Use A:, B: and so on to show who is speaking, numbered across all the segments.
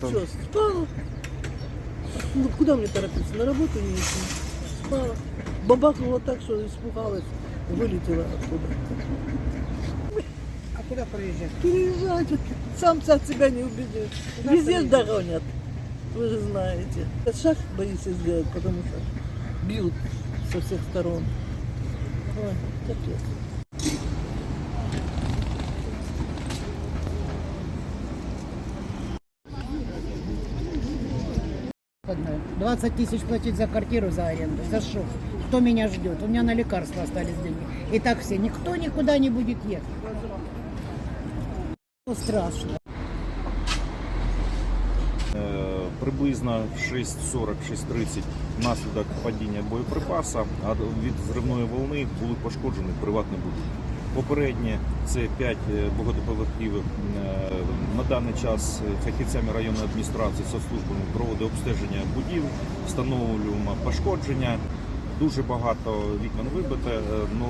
A: Там.
B: Все, спала. Ну, куда мне торопиться? На работу не идти. Спала. Бабахнула так, что испугалась. Вылетела оттуда.
C: А куда проезжать?
B: Переезжайте. Сам от себя не убедишь.
C: Куда
B: Везде
C: проезжать?
B: догонят. Вы же знаете. Шаг боится сделать, потому что бьют со всех сторон. Ой, капец.
C: 20 тысяч платить за квартиру за аренду. За что? Кто меня ждет? У меня на лекарства остались деньги. И так все. Никто никуда не будет ехать. Ну, Страшно.
A: Е, Приблизно в 6.40-6.30 внаслідок падіння боєприпаса, а від зривної волни були пошкоджені приватний будинок. Попереднє це 5 багатоповерхівок. Е, На даний час фахівцями районної адміністрації соцслужбами проводить обстеження будівель, встановлюємо пошкодження. Дуже багато вікон вибите. е, Ну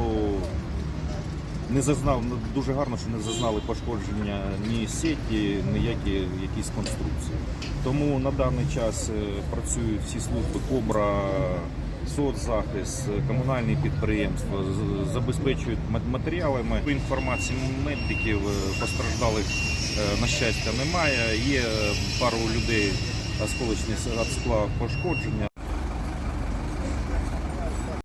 A: не зазнав ну, дуже гарно, що не зазнали пошкодження ні сеті, ніякі якісь конструкції. Тому на даний час е, працюють всі служби Кобра, соцзахист, комунальні підприємства, забезпечують ма- матеріалами. Інформації медиків е, постраждалих е, на щастя немає. Є е, пару людей осколочні від скла пошкодження,